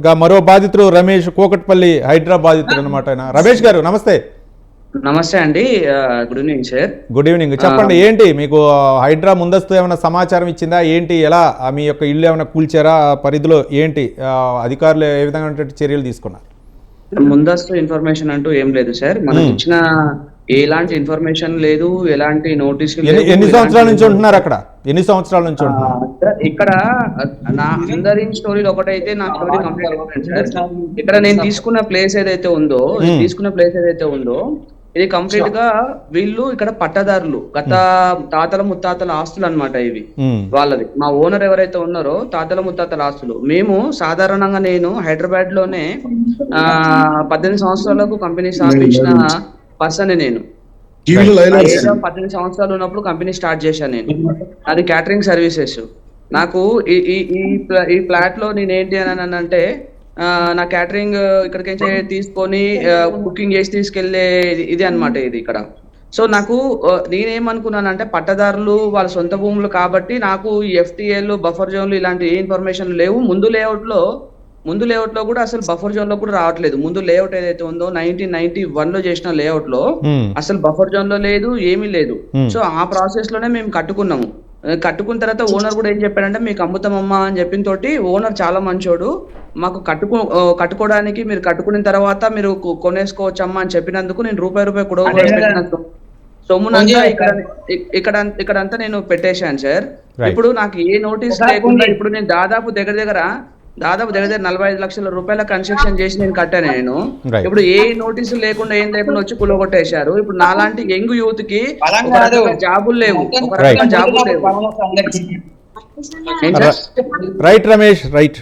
ఇంకా మరో బాధితుడు రమేష్ కోకట్పల్లి హైదరాబాద్ బాధితుడు అనమాట ఆయన. రమేష్ గారు నమస్తే. నమస్తే అండి. Good evening sir good evening చెప్పండి ఏంటి మీకు హైడ్రా ముందస్తు ఏమైనా సమాచారం ఇచ్చిందా? ఏంటి ఎలా? మీ యొక్క ఇల్లు ఏమైనా కూల్చారా? పరిధిలో ఏంటి? అధికారులు ఏ విధంగా చర్యలు తీసుకున్నారు? ముందస్తు ఇన్ఫర్మేషన్ అంటూ ఏం లేదు సార్ మనకి ఇచ్చిన ఎలాంటి ఇన్ఫర్మేషన్ లేదు ఎలాంటి నోటీస్ ఎన్ని ఎన్ని సంవత్సరాల నుంచి ఉంటున్నారు అక్కడ? ఎన్ని సంవత్సరాల నుంచి ఉంటున్నారు? ఇక్కడ నా అందరి స్టోరీలు ఒకటైతే నా స్టోరీ కంప్లీట్ అయిపోయింది సార్. ఇక్కడ నేను తీసుకున్న ప్లేస్ ఏదైతే ఉందో తీసుకున్న ప్లేస్ ఏదైతే ఉందో ఇది కంప్లీట్గా వీళ్ళు ఇక్కడ పట్టదారులు గత తాతల ముత్తాతల ఆస్తులు అన్నమాట ఇవి వాళ్ళది మా ఓనర్ ఎవరైతే ఉన్నారో తాతల ముత్తాతల ఆస్తులు. మేము సాధారణంగా నేను హైదరాబాద్లోనే ఆ పద్దెనిమిది సంవత్సరాలకు కంపెనీ స్థాపించిన పర్సన్ నేను. పద్దెనిమిది సంవత్సరాలు ఉన్నప్పుడు కంపెనీ స్టార్ట్ చేశాను నేను. అది క్యాటరింగ్ సర్వీసెస్. నాకు ఈ ఈ ఫ్లాట్లో నేను ఏంటి అని అంటే నా క్యాటరింగ్ ఇక్కడికి తీసుకొని కుకింగ్ చేసి తీసుకెళ్ళే ఇది- అన్నమాట ఇది ఇక్కడ. సో నాకు నేనేమనుకున్నానంటే పట్టదారులు వాళ్ళ సొంత భూములు కాబట్టి నాకు ఈ ఎఫ్టీఏలు బఫర్ జోన్లు ఇలాంటి ఏ ఇన్ఫర్మేషన్ లేవు. ముందు లేఅవుట్లో ముందు లేఅవుట్లో కూడా అసలు బఫర్ జోన్లో కూడా రావట్లేదు. ముందు లేఅవుట్ ఏదైతే ఉందో నైన్టీన్ నైన్టీ వన్లో చేసిన లేఅవుట్లో ఉమ్, అసలు బఫర్ జోన్లో లేదు ఏమీ లేదు. Hmm. సో ఆ ప్రాసెస్లోనే మేము కట్టుకున్నాము. కట్టుకున్న తర్వాత ఓనర్ కూడా ఏం చెప్పాడంటే మీకు అమ్ముతామమ్మా అని చెప్పిన తోటి ఓనర్ చాలా మంచోడు. మాకు కట్టుకో కట్టుకోవడానికి మీరు కట్టుకున్న తర్వాత మీరు కొనేసుకోవచ్చమ్మా అని చెప్పినందుకు నేను రూపాయి రూపాయి కూడా సొమ్మునంతా ఇక్కడ ఇక్కడ ఇక్కడంతా నేను పెట్టేశాను సార్. ఇప్పుడు నాకు ఏ నోటీస్ లేకుండా ఇప్పుడు నేను దాదాపు దగ్గర దగ్గర దాదాపు దగ్గర దగ్గర నలభై ఐదు లక్షల రూపాయల కన్స్ట్రక్షన్ చేసి నేను కట్టాను నేను. ఇప్పుడు ఏ నోటీసులు లేకుండా ఏం లేకుండా వచ్చి కులగొట్టేశారు ఇప్పుడు నాలాంటి యంగ్ యూత్కి జాబులు లేవు. ఒక రకంగా Right. జాబులు లేవు? Right Ramesh right